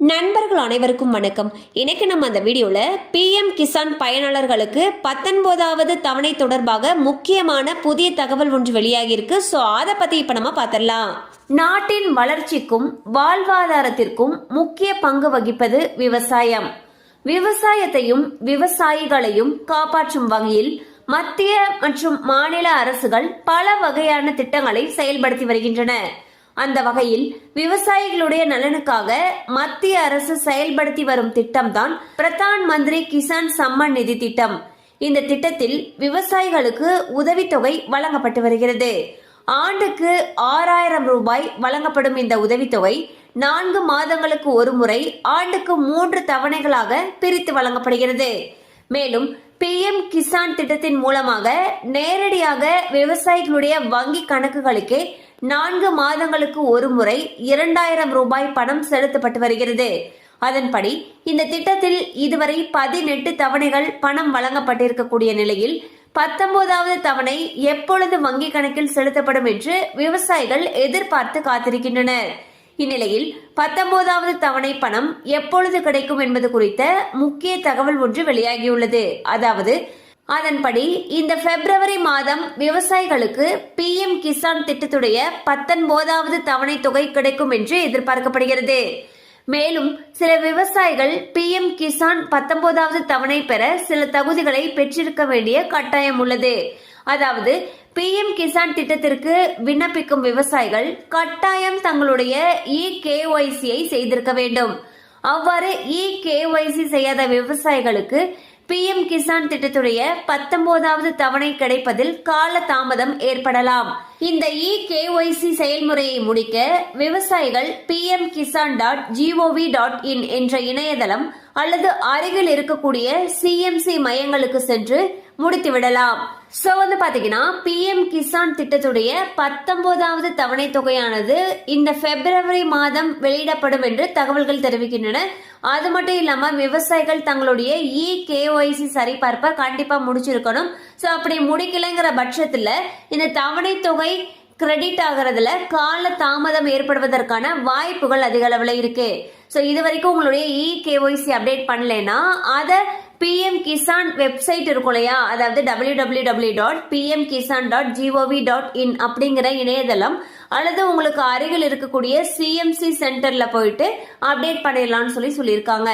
நண்பர்கள் அனைவருக்கும் வணக்கம். இன்னைக்கு நம்ம அந்த வீடியோவில் பிஎம் கிசான் பயனாளர்களுக்கு பத்தொன்பதாவது தவணை தொடர்பாக முக்கியமான புதிய தகவல் ஒன்று வெளியாகியிருக்கு. ஸோ அதை பற்றி இப்போ நம்ம பார்த்துடலாம் நாட்டின் வளர்ச்சிக்கும் வாழ்வாதாரத்திற்கும் முக்கிய பங்கு வகிப்பது விவசாயம். விவசாயத்தையும் விவசாயிகளையும் காப்பாற்றும் வகையில் மத்திய மற்றும் மாநில அரசுகள் பல வகையான திட்டங்களை செயல்படுத்தி வருகின்றன. அந்த வகையில் விவசாயிகளுடைய நலனுக்காக மத்திய அரசு செயல்படுத்தி வரும் திட்டம்தான் பிரதான் மந்திரி கிசான் சம்மன் நிதி திட்டம். இந்த திட்டத்தில் விவசாயிகளுக்கு உதவித்தொகை வழங்கப்பட்டு வருகிறது. ஆண்டுக்கு ஆறாயிரம் ரூபாய் வழங்கப்படும் இந்த உதவித்தொகை நான்கு மாதங்களுக்கு ஒரு முறை ஆண்டுக்கு மூன்று தவணைகளாக பிரித்து வழங்கப்படுகிறது. மேலும் பிஎம் கிசான் திட்டத்தின் மூலமாக நேரடியாக விவசாயிகளுடைய வங்கி கணக்குகளுக்கே நான்கு மாதங்களுக்கு ஒரு முறை இரண்டாயிரம் ரூபாய் பணம் செலுத்தப்பட்டு வருகிறது. அதன்படி இந்த திட்டத்தில் இதுவரை பதினெட்டு தவணைகள் பணம் வழங்கப்பட்டிருக்கக்கூடிய நிலையில் பத்தொன்பதாவது தவணை எப்பொழுது வங்கி கணக்கில் செலுத்தப்படும் என்று விவசாயிகள் எதிர்பார்த்து காத்திருக்கின்றனர். இந்நிலையில் பத்தொன்பதாவது தவணை பணம் எப்பொழுது கிடைக்கும் என்பது குறித்த முக்கிய தகவல் ஒன்று வெளியாகியுள்ளது. அதாவது அதன்படி இந்த பிப்ரவரி மாதம் விவசாயிகளுக்கு பிஎம் கிசான் திட்டத்துடைய பத்தொன்பதாவது தவணை தொகை கிடைக்கும் என்று எதிர்பார்க்கப்படுகிறது. மேலும் சில விவசாயிகள் பிஎம் கிசான் பத்தொன்பதாவது தவணை பெற சில தகுதிகளை பெற்றிருக்க வேண்டிய கட்டாயம் உள்ளது. அதாவது பிஎம் கிசான் திட்டத்திற்கு விண்ணப்பிக்கும் விவசாயிகள் கட்டாயம் தங்களுடைய இ கேஒய்சியை செய்திருக்க வேண்டும். அவ்வாறு இ கேஒய்சி செய்யாத விவசாயிகளுக்கு பிஎம் கிசான் திட்டத்துடைய பத்தொன்பதாவது தவணை கிடைப்பதில் கால தாமதம் ஏற்படலாம். இந்த இ கேஒய்சி செயல்முறையை முடிக்க விவசாயிகள் PM Kisan dot GOV dot in என்ற இணையதளம் அல்லது அருகில் இருக்கக்கூடிய சிஎம்சி மையங்களுக்கு சென்று முடித்து விடலாம். சோ வந்து பாத்தீங்கன்னா பிஎம் கிசான் திட்டத்துடைய பத்தொன்பதாவது தவணை தொகையானது இந்த பிப்ரவரி மாதம் வெளியிடப்படும் என்று தகவல்கள் தெரிவிக்கின்றன. அது மட்டும் இல்லாம விவசாயிகள் தங்களுடைய இ கேஒய்சி சரிபார்ப்பை கண்டிப்பா முடிச்சிருக்கணும். சோ அப்படி முடிக்கலைங்கிற பட்சத்துல இந்த தவணை தொகை கிரெடிட் ஆகிறதுல கால தாமதம் ஏற்படுவதற்கான வாய்ப்புகள் அதிக அளவில் இருக்கு. ஸோ இது வரைக்கும் உங்களுடைய இ கேஒய்சி அப்டேட் பண்ணலைன்னா அதை பிஎம் கிசான் வெப்சைட் இருக்கும் இல்லையா? அதாவது W W W dot PM Kisan dot GOV dot in அப்படிங்கிற இணையதளம் அல்லது உங்களுக்கு அருகில் இருக்கக்கூடிய சிஎம்சி சென்டர்ல போயிட்டு அப்டேட் பண்ணிடலாம்னு சொல்லி சொல்லியிருக்காங்க.